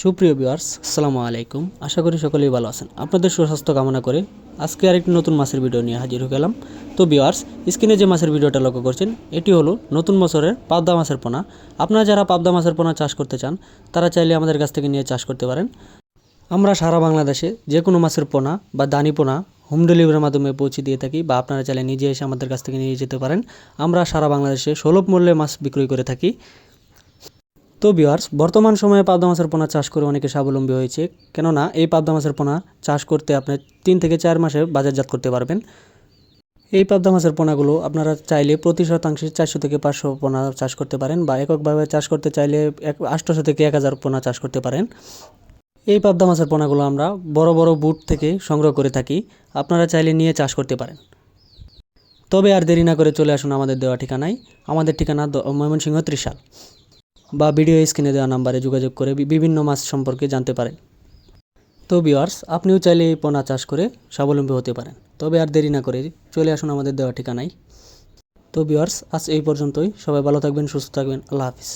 সুপ্রিয় ভিউয়ার্স, আসসালামু আলাইকুম। আশা করি সকলেই ভালো আছেন। আপনাদের সুস্বাস্থ্য কামনা করে আজকে আরেকটি নতুন মাছের ভিডিও নিয়ে হাজির হয়ে গেলাম। তো ভিউয়ার্স, স্ক্রিনে যে মাছের ভিডিওটা লক্ষ্য করছেন, এটি হলো নতুন বছরের পাবদা মাছের পোনা। আপনারা যারা পাবদা মাছের পোনা চাষ করতে চান, তারা চাইলে আমাদের কাছ থেকে নিয়ে চাষ করতে পারেন। আমরা সারা বাংলাদেশে যে কোনো মাছের পোনা বা দানি পোনা হোম ডেলিভারির মাধ্যমে পৌঁছে দিয়ে থাকি বা আপনারা চাইলে নিজে এসে আমাদের কাছ থেকে নিয়ে যেতে পারেন। আমরা সারা বাংলাদেশে সুলভ মূল্যে মাছ বিক্রয় করে থাকি। তো ভিউয়ার্স বর্তমান সময়ে পাবদা মাছের পোনা চাষ করে অনেকে স্বাবলম্বী হয়েছে। কেননা, এই পাবদা মাছের পোনা চাষ করতে আপনি তিন থেকে চার মাসে বাজারজাত করতে পারবেন। এই পাবদা মাছের পোনাগুলো আপনারা চাইলে প্রতি শতাংশে চারশো থেকে পাঁচশো পোনা চাষ করতে পারেন বা এককভাবে চাষ করতে চাইলে এক, আটশোশো থেকে এক হাজার পোনা চাষ করতে পারেন। এই পাবদা মাছের পোনাগুলো আমরা বড় বড় বুট থেকে সংগ্রহ করে থাকি। আপনারা চাইলে নিয়ে চাষ করতে পারেন। তবে আর দেরি না করে চলে আসুন আমাদের দেওয়া ঠিকানায়। আমাদের ঠিকানা ময়মনসিংহ ত্রিশাল। বা ভিডিও স্ক্রিনে দেওয়া নাম্বারে যোগাযোগ করে বিভিন্ন মাছ সম্পর্কে জানতে পারে তো বিওয়ার্স আপনিও চাইলে এই পোনা চাষ করে স্বাবলম্বী হতে পারেন। তবে আর দেরি না করে চলে আসুন আমাদের দেওয়া ঠিকানায়। তো বিওয়ার্স আজ এই পর্যন্তই। সবাই ভালো থাকবেন, সুস্থ থাকবেন। আল্লাহ হাফিজ।